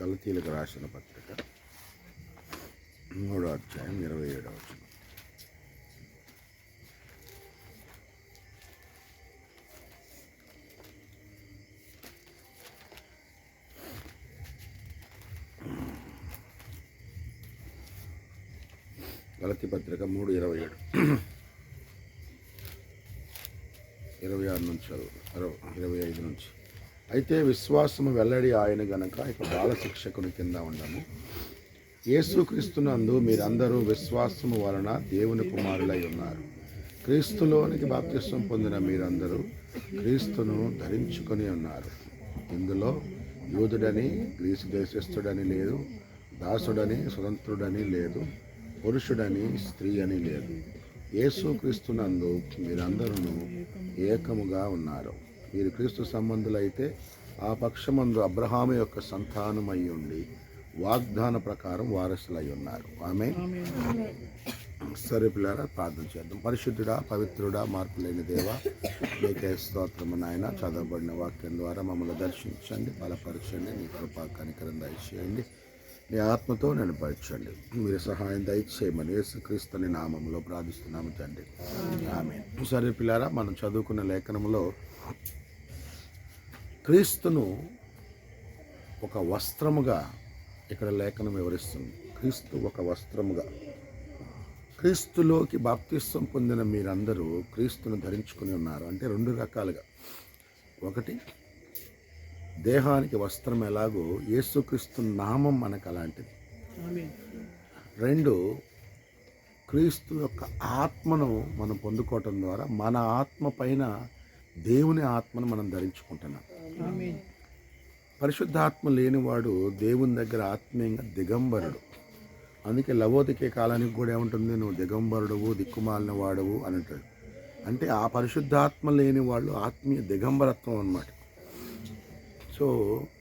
గలతీలకు రాసిన పత్రిక. మూడో అధ్యాయం ఇరవై ఏడవ వచనం. గలతి పత్రిక మూడు ఇరవై ఏడు. ఇరవై ఆరు నుంచి చదువు ఇరవై ఇరవై ఐదు నుంచి. అయితే విశ్వాసము వెల్లడి ఆయన గనక ఇక బాలశిక్షకుని కింద ఉండము. యేసుక్రీస్తునందు మీరందరూ విశ్వాసము వలన దేవుని కుమారులై ఉన్నారు. క్రీస్తులోనికి బాప్తిష్టం పొందిన మీరందరూ క్రీస్తును ధరించుకొని ఉన్నారు. ఇందులో యూదుడని గ్రీసు దేశస్థుడని లేదు దాసుడని స్వతంత్రుడని లేదు పురుషుడని స్త్రీ అని లేదు. యేసుక్రీస్తునందు మీరందరూ ఏకముగా ఉన్నారు. మీరు క్రీస్తు సంబంధులైతే ఆ పక్షమందు అబ్రహాము యొక్క సంతానమై ఉండి వాగ్దాన ప్రకారం వారసులై ఉన్నారు. ఆమె సరే పిల్లరా ప్రార్థన చేద్దాం. పరిశుద్ధుడా పవిత్రుడా మార్పు లేని దేవ మీకే స్తోత్రము నాయన. చదవబడిన వాక్యం ద్వారా మమ్మల్ని దర్శించండి బలపరచండి మీ కృపా కనికరం దయచేయండి. మీ ఆత్మతో నేను పరచండి మీరు సహాయం దయచేయమని యేసుక్రీస్తుని నామంలో ప్రార్థిస్తున్నాము తండ్రి. ఆమె సరే పిల్లారా మనం చదువుకున్న లేఖనంలో క్రీస్తును ఒక వస్త్రముగా ఇక్కడ లేఖనం వివరిస్తుంది. క్రీస్తు ఒక వస్త్రముగా. క్రీస్తులోకి బాప్తిస్వం పొందిన మీరందరూ క్రీస్తును ధరించుకుని ఉన్నారు. అంటే రెండు రకాలుగా. ఒకటి దేహానికి వస్త్రం ఎలాగో యేసుక్రీస్తు నామం మనకు అలాంటిది. రెండు క్రీస్తు యొక్క ఆత్మను మనం పొందుకోవటం ద్వారా మన ఆత్మ పైన దేవుని ఆత్మను మనం ధరించుకుంటున్నాం. పరిశుద్ధాత్మ లేనివాడు దేవుని దగ్గర ఆత్మీయంగా దిగంబరుడు. అందుకే లవోదికే కాలానికి కూడా ఏముంటుంది? నువ్వు దిగంబరుడువు దిక్కుమాలిన వాడవు అని అంటాడు. అంటే ఆ పరిశుద్ధాత్మ లేని వాళ్ళు ఆత్మీయ దిగంబరత్వం అన్నమాట. సో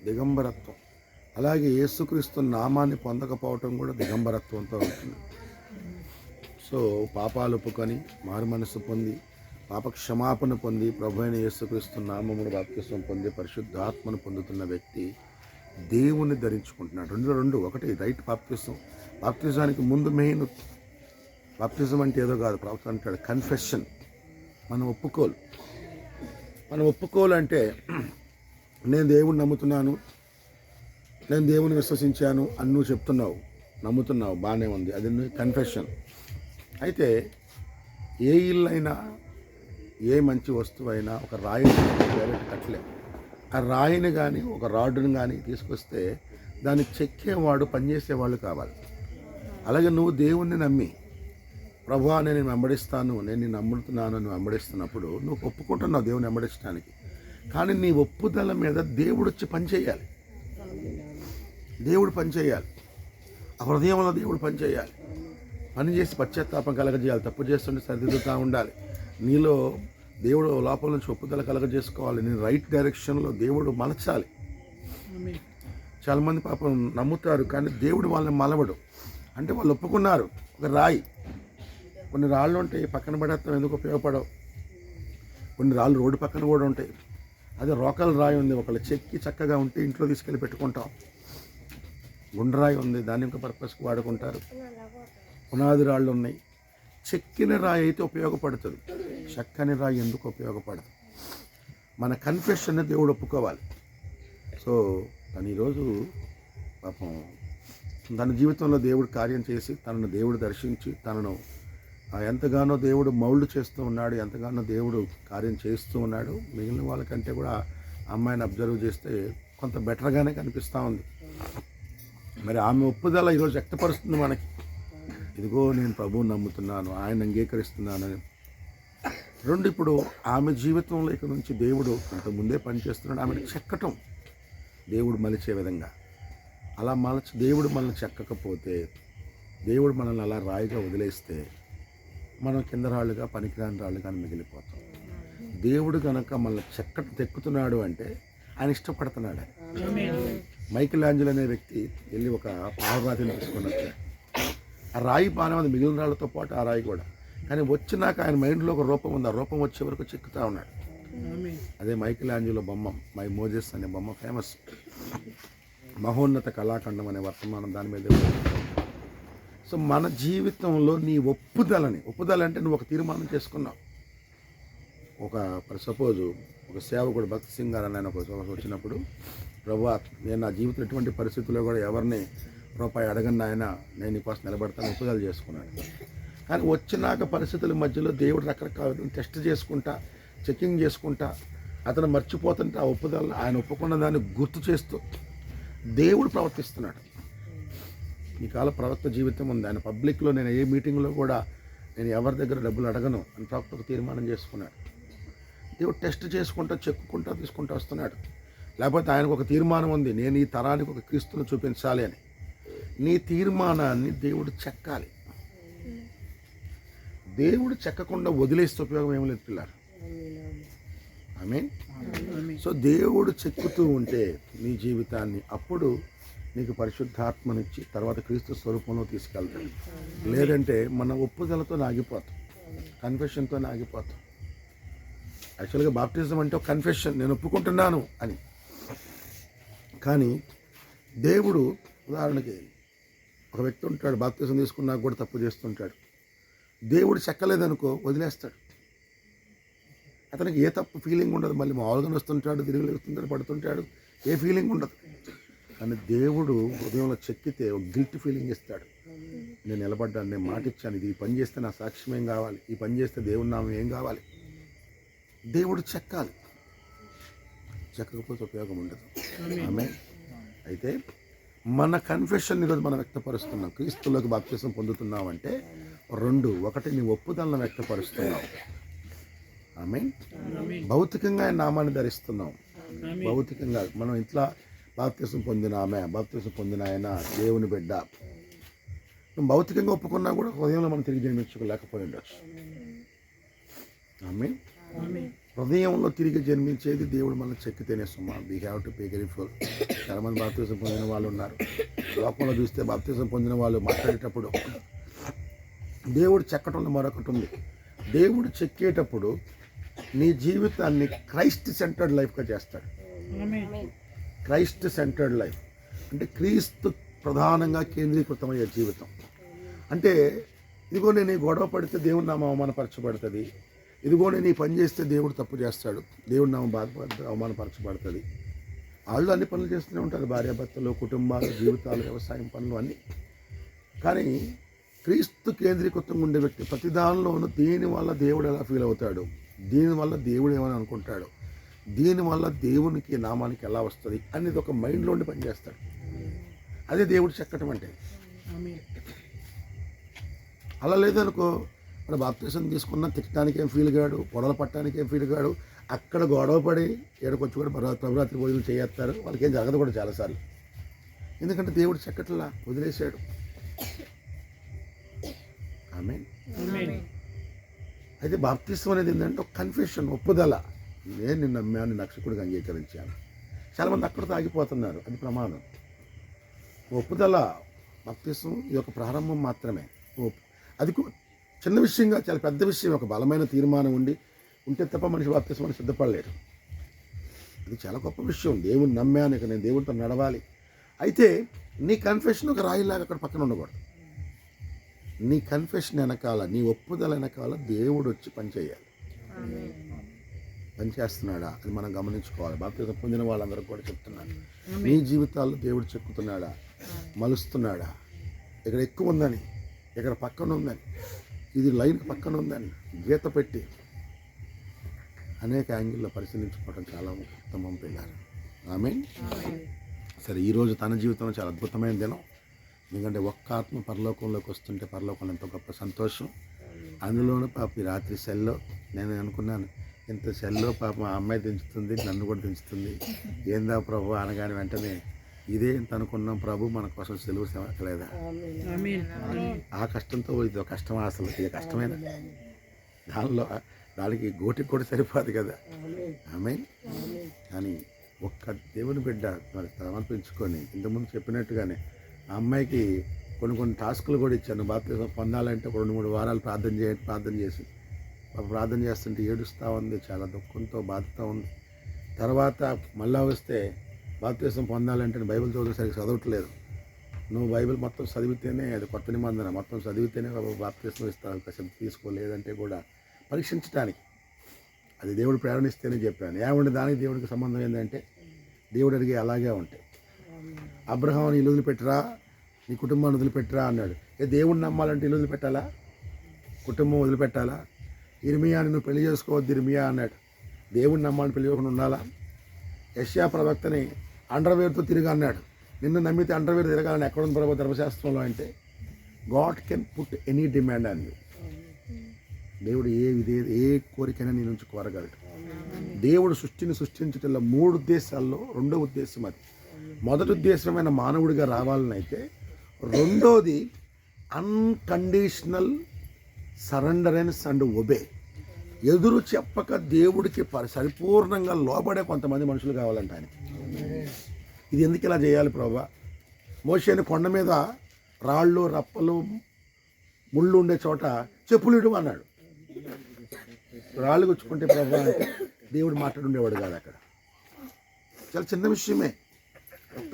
దిగంబరత్వం. అలాగే యేసుక్రీస్తు నామాన్ని పొందకపోవటం కూడా దిగంబరత్వంతో ఉంటుంది సో పాపాలు ఒప్పుకొని మారు మనసు పొంది పాప క్షమాపణ పొంది ప్రభు అయిన యేసుక్రీస్తు నామమును బాప్తిస్వం పొంది పరిశుద్ధాత్మను పొందుతున్న వ్యక్తి దేవుణ్ణి ధరించుకుంటున్నాడు. రెండు రెండు ఒకటి రైట్ బాప్తిజం బాప్తిజానికి ముందు మెయిన్ బాప్తిజం అంటే ఏదో కాదు ప్రవక్త అంటాడు కన్ఫెషన్. మనం ఒప్పుకోలు. మనం ఒప్పుకోలు అంటే నేను దేవుణ్ణి నమ్ముతున్నాను. నేను దేవుని విశ్వసించాను అని నువ్వు చెప్తున్నావు. నమ్ముతున్నావు. బాగానే ఉంది. అది కన్ఫెషన్ అయితే ఏ ఇల్లు అయినా ఏ మంచి వస్తువు అయినా ఒక రాయిని డైరెక్ట్ కట్టలేం. ఆ రాయిని కానీ ఒక రాడ్డుని కానీ తీసుకొస్తే దాన్ని చెక్కేవాడు పనిచేసేవాళ్ళు కావాలి. అలాగే నువ్వు దేవుణ్ణి నమ్మి ప్రభా నేను వెంబడిస్తాను. నేను నమ్ముతున్నాను అని వెంబడిస్తున్నప్పుడు నువ్వు ఒప్పుకుంటున్నావు దేవుని వెంబడించడానికి. కానీ నీ ఒప్పుదల మీద దేవుడు వచ్చి పనిచేయాలి దేవుడు పనిచేయాలి ఆ హృదయంలో దేవుడు పనిచేయాలి పని చేసి పశ్చాత్తాపం కలగజేయాలి. తప్పు చేస్తుంటే సరిదిద్దుతూ ఉండాలి. నీలో దేవుడు లోపల నుంచి ఒప్పుదల కలగజేసుకోవాలి. నేను రైట్ డైరెక్షన్లో దేవుడు మలచాలి. చాలామంది పాపం నమ్ముతారు కానీ దేవుడు వాళ్ళని మలవడు. అంటే వాళ్ళు ఒప్పుకున్నారు. ఒక రాయి. కొన్ని రాళ్ళు ఉంటాయి పక్కన పడేస్తాం ఎందుకు ఉపయోగపడవు? కొన్ని రాళ్ళు రోడ్డు పక్కన కూడా ఉంటాయి. అదే రోకల్ రాయి ఉంది. ఒకళ్ళు చెక్కి చక్కగా ఉంటే ఇంట్లో తీసుకెళ్ళి పెట్టుకుంటాం. గుండ్రాయి ఉంది. దాని యొక్క పర్పస్కి వాడుకుంటారు. పునాది రాళ్ళు ఉన్నాయి. చెక్కిన రాయి అయితే ఉపయోగపడుతుంది. చక్కని రాయి ఎందుకు ఉపయోగపడదు? మన కన్ఫెషన్ దేవుడు ఒప్పుకోవాలి. సో తను ఈరోజు పాపం తన జీవితంలో దేవుడు కార్యం చేసి తనను దేవుడు దర్శించి తనను ఎంతగానో దేవుడు మౌల్డ్ చేస్తూ ఉన్నాడు ఎంతగానో దేవుడు కార్యం చేస్తూ ఉన్నాడు. మిగిలిన వాళ్ళకంటే కూడా అమ్మాయిని అబ్జర్వ్ చేస్తే కొంత బెటర్గానే కనిపిస్తూ ఉంది. మరి ఆమె ఒప్పుదల ఈరోజు వ్యక్తపరుస్తుంది మనకి. ఇదిగో నేను ప్రభువుని నమ్ముతున్నాను ఆయన అంగీకరిస్తున్నానని రెండు ఇప్పుడు ఆమె జీవితంలో ఇక నుంచి దేవుడు అంత ముందే పనిచేస్తున్నాడు. ఆమెను చెక్కటం దేవుడు మలిచే విధంగా. అలా మలచి దేవుడు మనల్ని చెక్కకపోతే దేవుడు మనల్ని అలా రాయిగా వదిలేస్తే మనం కింద రాళ్ళుగా పనికిరాని రాళ్ళుగా మిగిలిపోతాం. దేవుడు కనుక మనల్ని చెక్కట తెక్కుతున్నాడు అంటే ఆయన ఇష్టపడుతున్నాడు. మైకిల్ ఆంజల్ అనే వ్యక్తి వెళ్ళి ఒక పావురాతిని తీసుకొని వచ్చాడు. ఆ రాయి బాగానే ఉంది మిగిలిన రాళ్ళతో పాటు ఆ రాయి కూడా. కానీ వచ్చినాక ఆయన మైండ్లో ఒక రూపం ఉంది. ఆ రూపం వచ్చే వరకు చెక్కుతా ఉన్నాడు. అదే మైకిల్ ఆంజలో బొమ్మ మై మోజెస్ అనే బొమ్మ ఫేమస్ మహోన్నత కళాఖండం అనే వర్తమానం దాని మీద సో మన జీవితంలో నీ ఒప్పుదలని ఒప్పుదల అంటే నువ్వు ఒక తీర్మానం చేసుకున్నావు. ఒక సపోజ్ ఒక సేవకుడు భక్తి సింగ్ గారు అని ఆయన ఒక వచ్చినప్పుడు ప్రభు నేను నా జీవితం ఎటువంటి పరిస్థితుల్లో కూడా ఎవరిని రూపాయి అడగను ఆయన నేను నీకోసం నిలబడతాను ఒప్పుదల చేసుకున్నాను. కానీ వచ్చినాక పరిస్థితుల మధ్యలో దేవుడు రకరకాల టెస్ట్ చేసుకుంటా చెకింగ్ చేసుకుంటా అతను మర్చిపోతుంటే ఆ ఒప్పుదల ఆయన ఒప్పుకున్న దాన్ని గుర్తు చేస్తూ దేవుడు ప్రవర్తిస్తున్నాడు. కాల ప్రవక్త జీవితం ఉంది. ఆయన పబ్లిక్లో నేను ఏ మీటింగ్లో కూడా నేను ఎవరి దగ్గర డబ్బులు అడగను. అని ప్రవక్త ఒక తీర్మానం చేసుకున్నాడు. దేవుడు టెస్ట్ చేసుకుంటా చెక్కుకుంటా తీసుకుంటూ వస్తున్నాడు. లేకపోతే ఆయనకు ఒక తీర్మానం ఉంది. నేను ఈ తరానికి ఒక క్రీస్తును చూపించాలి అని. నీ తీర్మానాన్ని దేవుడు చెక్కాలి. దేవుడు చెక్కకుండా వదిలేస్తే ఉపయోగం ఏమి లేదు పిల్లలు ఐ మీన్ సో దేవుడు చెక్కుతూ ఉంటే నీ జీవితాన్ని అప్పుడు నీకు పరిశుద్ధాత్మనిచ్చి తర్వాత క్రీస్తు స్వరూపంలో తీసుకెళ్తాడు. లేదంటే మన ఒప్పుదలతో ఆగిపోతాం. కన్ఫెషన్తో ఆగిపోతాం. యాక్చువల్గా బాప్టిజం అంటే ఒక కన్ఫెషన్ నేను ఒప్పుకుంటున్నాను అని. కానీ దేవుడు ఉదాహరణకి ఒక వ్యక్తి ఉంటాడు బాప్తిజం తీసుకున్నా కూడా తప్పు చేస్తుంటాడు. దేవుడు చెక్కలేదనుకో వదిలేస్తాడు. అతనికి ఏ తప్పు ఫీలింగ్ ఉండదు. మళ్ళీ మామూలుగా వస్తుంటాడు తిరిగి వస్తుంటాడు పడుతుంటాడు ఏ ఫీలింగ్ ఉండదు. కానీ దేవుడు హృదయంలో చెక్కితే ఒక గిల్ట్ ఫీలింగ్ ఇస్తాడు. నేను నిలబడ్డాను నేను మాట ఇచ్చాను ఇది ఈ పని చేస్తే నా సాక్ష్యం ఏం కావాలి? ఈ పని చేస్తే దేవుడి నామం ఏం కావాలి? దేవుడు చెక్కాలి. చెక్కకపోతే ఉపయోగం ఉండదు. ఆమె అయితే మన కన్ఫెషన్ ఈరోజు మనం వ్యక్తపరుస్తున్నాం. క్రీస్తులోకి బాప్తిసం పొందుతున్నాం అంటే రెండు ఒకటి నీ ఒప్పుదలను వ్యక్తపరుస్తున్నావు. ఆమె భౌతికంగా నామాన్ని ధరిస్తున్నాం భౌతికంగా మనం ఇంట్లో బాప్తిసం పొందిన ఆమె బాప్తిసం పొందిన ఆయన దేవుని బిడ్డ. భౌతికంగా ఒప్పుకున్నా కూడా హృదయంలో మనం తిరిగి జన్మించుకోలేకపోయి ఉండొచ్చు. ఆమె హృదయంలో తిరిగి జన్మించేది దేవుడు మనం చెక్కితేనే సుమా. We have to pay full చాలా మంది బాప్తీసం పొందిన వాళ్ళు ఉన్నారు. లోకంలో చూస్తే బాప్తీసం పొందిన వాళ్ళు మాట్లాడేటప్పుడు దేవుడు చెక్కటంలో మరొకటి ఉంది. దేవుడు చెక్కేటప్పుడు నీ జీవితాన్ని క్రైస్ట్ సెంటర్డ్ లైఫ్గా చేస్తాడు. Christ centred life. అంటే క్రీస్తు ప్రధానంగా కేంద్రీకృతమయ్యే జీవితం. అంటే ఇదిగో నేను గొడవ పడితే దేవుడి నామం అవమానపరచబడుతుంది. ఇదిగో నేను ఈ పని చేస్తే దేవుడు తప్పు చేస్తాడు. దేవుడి నామం బాధపడ అవమానపరచబడుతుంది. వాళ్ళు అన్ని పనులు చేస్తూనే ఉంటారు. భార్యాభర్తలు కుటుంబాలు జీవితాలు వ్యవసాయం పనులు అన్నీ. కానీ క్రీస్తు కేంద్రీకృతంగా ఉండే వ్యక్తి ప్రతి దానిలోనూ దీనివల్ల దేవుడు ఎలా ఫీల్ అవుతాడు? దీనివల్ల దేవుడు ఏమని అనుకుంటాడు? దీనివల్ల దేవునికి నామానికి ఎలా వస్తుంది అనేది ఒక మైండ్లో ఉండి పనిచేస్తాడు. అదే దేవుడు చెక్కటం అంటే. అలా లేదనుకో మన బాప్తీసం తీసుకున్న తిట్టడానికి ఏం ఫీల్ కాడు గొడవలు పట్టడానికి ఏం ఫీల్ కాడు అక్కడ గొడవ పడి ఏడకొచ్చి కూడా ప్రభు- ప్రభురాత్రి భోజనం చేస్తారు వాళ్ళకి ఏం జరగదు కూడా చాలాసార్లు. ఎందుకంటే దేవుడు చెక్కట్లా వదిలేశాడు. ఆమె అయితే బాప్తిస్తం అనేది ఏంటంటే ఒక కన్ఫ్యూషన్ ఒప్పుదల. నేను నిన్ను నమ్మాను నక్షకుడికి అంగీకరించాను. చాలామంది అక్కడితో ఆగిపోతున్నారు అది ప్రమాదం. ఒప్పుదల బాప్తిస్తం ఈ యొక్క ప్రారంభం మాత్రమే. ఒప్- అది చిన్న విషయంగా చాలా పెద్ద విషయం ఒక బలమైన తీర్మానం ఉండి ఉంటే తప్ప మనిషి బాప్తిస్తం అని సిద్ధపడలేడు. అది చాలా గొప్ప విషయం. దేవుని నమ్మాను ఇక నేను దేవుడితో నడవాలి. అయితే నీ కన్ఫెషన్ ఒక రాయిలాగా అక్కడ పక్కన ఉండకూడదు. నీ కన్ఫెషన్ వెనకాల నీ ఒప్పుదల వెనకాల దేవుడు వచ్చి పనిచేయాలి. పనిచేస్తున్నాడా అని మనం గమనించుకోవాలి. బాప్తిజం పొందిన వాళ్ళందరూ కూడా చెప్తున్నాను. నీ జీవితాల్లో దేవుడు చెక్కుతున్నాడా? మలుస్తున్నాడా? ఇక్కడ ఎక్కువ ఉందని ఇక్కడ పక్కన ఉందని ఇది లైన్ పక్కన ఉందని గీత పెట్టి అనేక యాంగిల్లో పరిశీలించుకోవడం చాలా ఉత్తమం పిల్లలు. ఆమె సరే ఈరోజు తన జీవితంలో చాలా అద్భుతమైన దినం. ఎందుకంటే ఒక్క ఆత్మ పరలోకంలోకి వస్తుంటే పరలోకంలో ఎంతో గొప్ప సంతోషం. అందులోనూ పాప రాత్రి సెల్లో నేను అనుకున్నాను ఇంత సెల్లో పాప మా అమ్మాయి దించుతుంది నన్ను కూడా దించుతుంది. ఏందా ప్రభు అనగానే వెంటనే ఇదే ఇంత అనుకున్నాం ప్రభు మన కోసం సెలవు సేవలేదా ఆ కష్టంతో ఇది ఒక కష్టం అసలు ఇది కష్టమైన? దానిలో దానికి గోటికి కూడా సరిపోదు కదా. ఆమె కానీ ఒక్క దేవుని బిడ్డ మరి సమర్పించుకొని ఇంతకుముందు చెప్పినట్టుగానే ఆ అమ్మాయికి కొన్ని కొన్ని టాస్కులు కూడా ఇచ్చాను. బాప్తిజం పొందాలంటే ఒక రెండు మూడు వారాలు ప్రార్థన చేయండి ప్రార్థన చేసి. ప్రార్థన చేస్తుంటే ఏడుస్తూ ఉంది చాలా దుఃఖంతో బాధతో ఉంది. తర్వాత మళ్ళా వస్తే బాప్తీసం పొందాలంటే బైబిల్ చదివేసరికి చదవట్లేదు. నువ్వు బైబిల్ మొత్తం చదివితేనే అది కొత్త నిబంధన. మొత్తం చదివితేనే బాప్తీసం ఇస్తాను అవకాశం తీసుకోలేదంటే కూడా పరీక్షించడానికి అది దేవుడు ప్రేరణిస్తేనే చెప్పాను. ఏమంటే దానికి దేవుడికి సంబంధం ఏంటంటే దేవుడు అడిగే అలాగే ఉంటాయి అబ్రహాం ఇల్లు వదిలిపెట్టరా నీ కుటుంబాన్ని వదిలిపెట్టరా? అన్నాడు. ఏ దేవుడిని నమ్మాలంటే ఇల్లు వదిలిపెట్టాలా? కుటుంబం వదిలిపెట్టాలా? ఇర్మియా నువ్వు పెళ్ళి చేసుకోవద్దు ఇర్మియా అన్నాడు. దేవుడిని నమ్మాలని పెళ్ళి చేయకుండా ఉండాలా? యష్యా ప్రవక్తని అండర్వేర్తో తిరిగి అన్నాడు. నిన్ను నమ్మితే అండర్వేర్ తిరగాలని ఎక్కడుంది ప్రభు ధర్మశాస్త్రంలో అంటే God can put any demand అని యూ దేవుడు ఏ విధే ఏ కోరికైనా నీ నుంచి కోరగలడు. దేవుడు సృష్టిని సృష్టించటంలో మూడు ఉద్దేశాల్లో రెండో ఉద్దేశం అది. మొదటి ఉద్దేశమైన మానవుడిగా రావాలని అయితే రెండోది అన్కండిషనల్ సరెండరెన్స్ అండ్ ఒబే. ఎదురు చెప్పక దేవుడికి పరి పరిపూర్ణంగా లోబడే కొంతమంది మనుషులు కావాలంట ఆయనకి ఇది ఎందుకు ఇలా చేయాలి ప్రభా? మోసేని కొండ మీద రాళ్ళు రప్పలు ముళ్ళు ఉండే చోట చెప్పులు ఇడు అన్నాడు. రాళ్ళు గుచ్చుకుంటే ప్రభా దేవుడు మాట్లాడుండేవాడు కాదు అక్కడ. చాలా చిన్న విషయమే.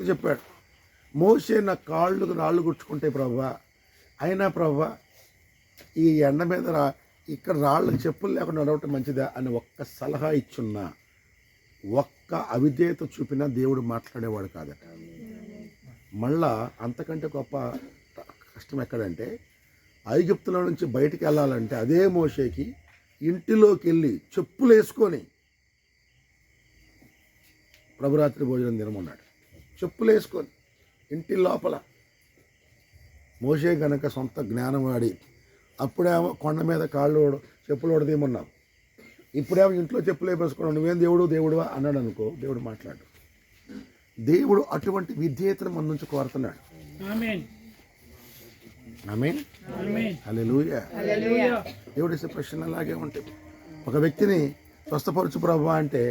చెప్పాడు. మోసే నా కాళ్ళు రాళ్ళు గుచ్చుకుంటే ప్రభా అయినా ప్రభా ఈ ఎండ మీద రా ఇక్కడ రాళ్ళకి చెప్పులు లేకుండా నడవటం మంచిదా అని ఒక్క సలహా ఇచ్చున్నా. ఒక్క అవిధేయత చూపినా దేవుడు మాట్లాడేవాడు కాదట. మళ్ళా అంతకంటే గొప్ప కష్టం ఎక్కడంటే ఐగుప్తులో నుంచి బయటికి వెళ్ళాలంటే అదే మోషేకి ఇంటిలోకి వెళ్ళి చెప్పులు వేసుకొని ప్రభురాత్రి భోజనం తినమన్నాడు. చెప్పులు వేసుకొని ఇంటి లోపల మోషే గనక సొంత జ్ఞానం వాడి అప్పుడేమో కొండ మీద కాళ్ళు చెప్పులు ఓడదీయమన్నాం. ఇప్పుడేమో ఇంట్లో చెప్పులు వేసుకున్నావు నువ్వేం దేవుడు దేవుడువా? అన్నాడు అనుకో దేవుడు మాట్లాడు. దేవుడు అటువంటి విధేయతను మన నుంచి కోరుతున్నాడు. దేవుడి ఇచ్చే ప్రశ్న అలాగే ఉంటుంది ఒక వ్యక్తిని స్వస్థపరచు ప్రభు అంటే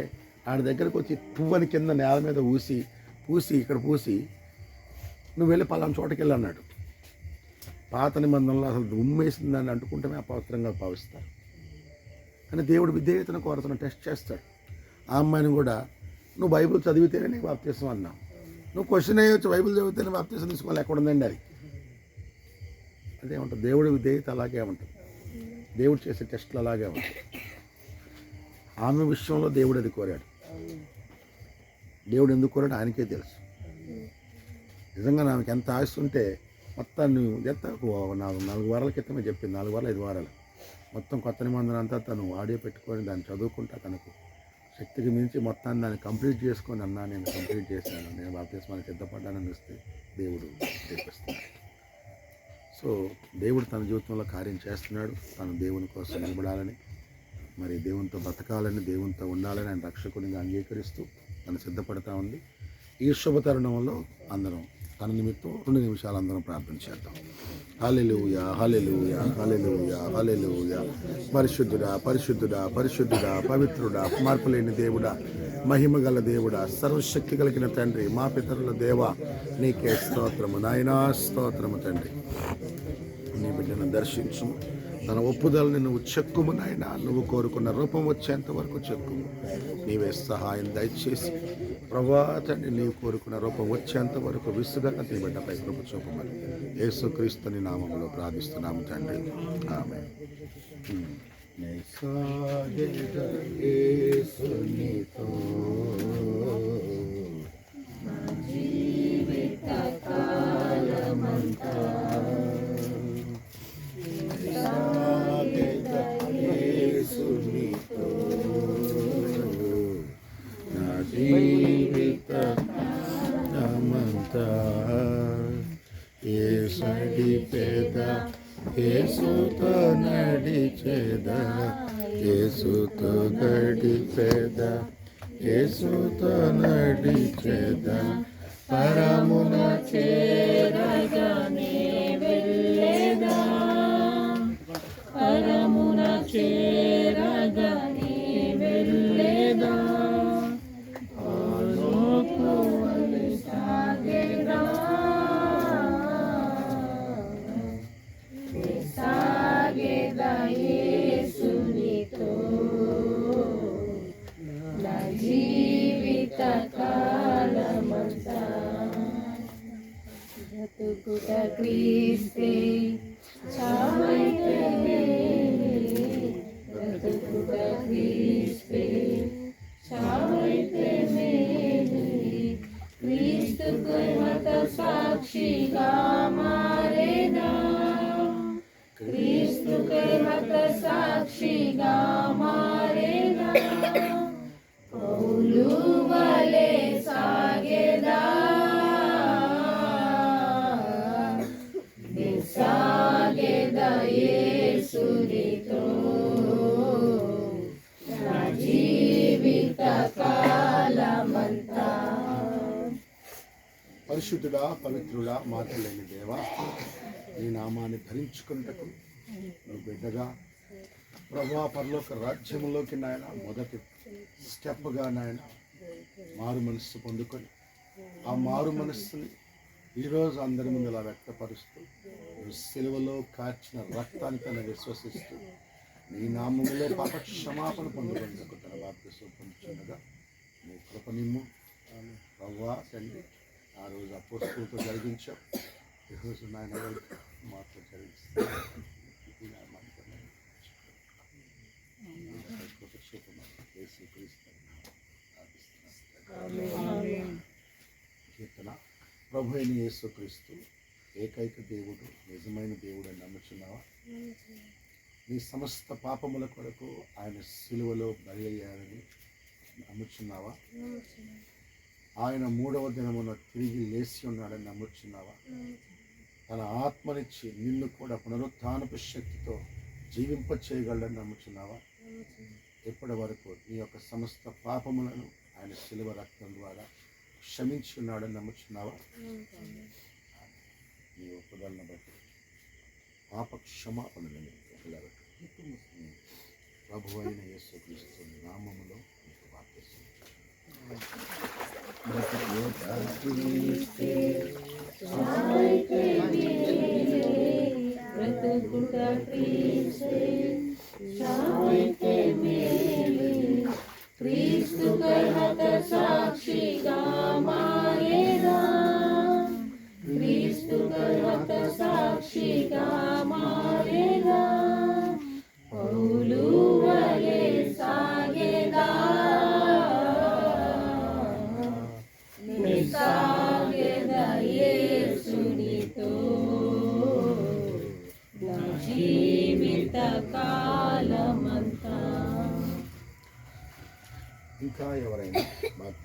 ఆడి దగ్గరకు వచ్చి పువ్వని కింద నేల మీద ఊసి పూసి ఇక్కడ పూసి నువ్వు వెళ్ళి పలానా చోటకి వెళ్ళి అన్నాడు. పాత నిబంధనలో అసలు ఉమ్మేసిందని అంటుకుంటేనే అపవిత్రంగా భావిస్తారు. కానీ దేవుడు విధేయతను కోరతను టెస్ట్ చేస్తాడు. ఆ అమ్మాయిని కూడా నువ్వు బైబిల్ చదివితేనే నీకు బాప్తీసం అన్నావు నువ్వు క్వశ్చన్ అయ్యొచ్చు బైబిల్ చదివితేనే బాప్తీసం తీసుకోవాలి ఎక్కడ ఉందండి అది? అదే ఉంటుంది దేవుడి విధేయత అలాగే ఉంటుంది. దేవుడు చేసే టెస్ట్లు అలాగే ఉంటాయి. ఆమె విషయంలో దేవుడు అది కోరాడు. దేవుడు ఎందుకు కోరాడు? ఆయనకే తెలుసు. నిజంగా నాకు ఎంత ఆశ ఉంటే మొత్తాన్ని ఎంత? నాలుగు నాలుగు వారాల క్రితమే చెప్పింది నాలుగు వారాలు ఐదు వారాలు. మొత్తం కొత్త నిబంధన అంతా తను ఆడియో పెట్టుకొని దాన్ని చదువుకుంటా తనకు. శక్తికి మించి మొత్తాన్ని దాన్ని కంప్లీట్ చేసుకొని అన్నా నేను కంప్లీట్ చేశాను. నేను బాప్తిస్మానికి సిద్ధపడ్డానని వస్తే దేవుడు చేపిస్తున్నాడు సో దేవుడు తన జీవితంలో కార్యం చేస్తున్నాడు. తను దేవుని కోసం నిలబడాలని మరి దేవునితో బ్రతకాలని దేవునితో ఉండాలని ఆయన రక్షకునిగా అంగీకరిస్తూ తను సిద్ధపడతా ఉంది. ఈ శుభ తరుణంలో అందరం తన నిమిత్తం రెండు నిమిషాలు అందరం ప్రార్థన చేద్దాం. హాలెలుయా హాలెలుయా హాలెలుయా హాలెలుయా పరిశుద్ధుడా పరిశుద్ధుడా పరిశుద్ధుడా పవిత్రుడా మార్పులేని దేవుడా మహిమ గల దేవుడా సర్వశక్తి కలిగిన తండ్రి మా పితరుల దేవ నీకే స్తోత్రము. నాయనా స్తోత్రము తండ్రి. నీ బిడ్డను దర్శించు తన ఒప్పుదలని నువ్వు చెక్కుము నాయన. నువ్వు కోరుకున్న రూపం వచ్చేంత వరకు చెక్కుము. నీవే సహాయం దయచేసి ప్రభా తండ్రి నీవు కోరుకున్న రూపం వచ్చేంత వరకు విసుగక నీ బిడ్డపై కృప చూపమని యేసుక్రీస్తుని నామంలో ప్రార్థిస్తున్నాము తండ్రి. ఆమె నా చేత పరమున చే పరిశుద్ధుడా పవిత్రుడా మాటలేని దేవ నీ నామాన్ని ధరించుకున్నటకు నువ్వు బిడ్డగా. ప్రభా పరలోక రాజ్యంలోకి నాయన మొదటి స్టెప్గా నాయన మారు మనస్సు పొందుకొని ఆ మారు మనస్సుని ఈరోజు అందరి ముందు ఇలా వ్యక్తపరుస్తూ నువ్వు సిలువలో కార్చిన విశ్వసిస్తూ నీ నామములో పాప క్షమాపణ పొందుకుంటూ తన బాప్తిసం పొందుతుండగా నీ కృప నిమ్ము ప్రవ్వా తండ్రి ఆ రోజు అపోస్తులతో జరిగించాం. ఈరోజు నాయన మాతో. కీర్తన. ప్రభు అయిన యేసుక్రీస్తు ఏకైక దేవుడు నిజమైన దేవుడు అని నమ్ముచున్నావా? నీ సమస్త పాపముల కొరకు ఆయన సిలువలో బలి అయ్యారని నమ్ముచున్నావా ఆయన మూడవ దినమున తిరిగి లేచి ఉన్నాడని నమ్ముచున్నావా? తన ఆత్మనిచ్చి నిన్ను కూడా పునరుత్థానపు శక్తితో జీవింప చేయగలడని నమ్ముచున్నావా? ఇప్పటి వరకు నీ యొక్క సమస్త పాపములను ఆయన శిలువ రక్తం ద్వారా క్షమించి ఉన్నాడని నమ్ముచున్నావా? నీ ఒప్పుదలను బట్టి పాప క్షమాపణ నిమిత్తం ప్రభు అయిన యేసు క్రీస్తు నామములో నీకు బాప్తిసం. చావైతే మేలే బ్రతుకుట క్రీస్తే చావైతే మేలే క్రీస్తు కర్మత సాక్షిగా మారేదా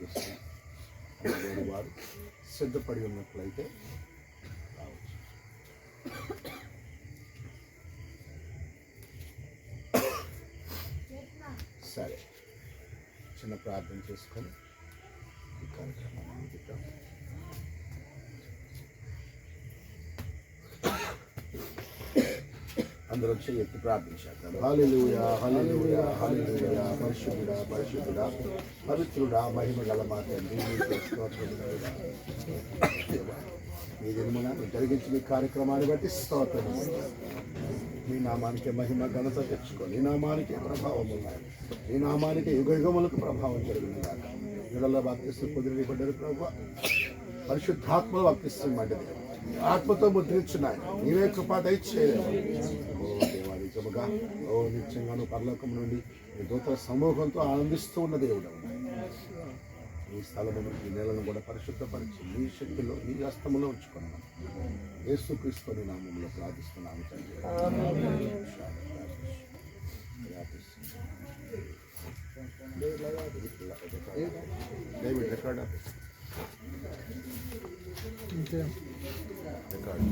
బాప్తిసం అనుకోని వారు సిద్ధపడి ఉన్నట్లయితే రావచ్చు సరే చిన్న ప్రార్థన చేసుకొని ఈ కార్యక్రమాన్ని ముగిద్దాం. అందరూ చేయెత్తి ప్రార్థించారు హల్లెలూయా హల్లెలూయా హల్లెలూయా పరిశుద్ధుడా పరిశుద్ధుడా. పవిత్రుడా మహిమ గల మా తండ్రి ఈ దినమున జరిగించిన కార్యక్రమాన్ని బట్టి స్తోత్రం మీ నామానికి మహిమ ఘనత తెచ్చుకో నీ నామానికి ప్రభావం ఉన్నాయి నీ నామానికి యుగ యుగములకు ప్రభావం జరిగింది కాక యుగంలో భక్తిస్తూ కుదిరి పడ్డారు ప్రభు పరిశుద్ధాత్మలు భక్తిస్తుంది ఆత్మతో ముద్రించున్నాయి. నీవే కృపా దయచేయలేదు ఓ దేవా నిజముగా ఓ నిత్యంగాను పరలోకం నుండి నీ దూతల సమూహంతో ఆనందిస్తూ ఉన్న దేవుడు ఈ స్థలమును ఈ నెలను కూడా పరిశుద్ధపరిచి నీ శక్తిలో నీ హస్తములో ఉంచుకున్నాను. యేసుక్రీస్తుని నామంలో ప్రార్థిస్తున్నాము తండ్రి. David record record.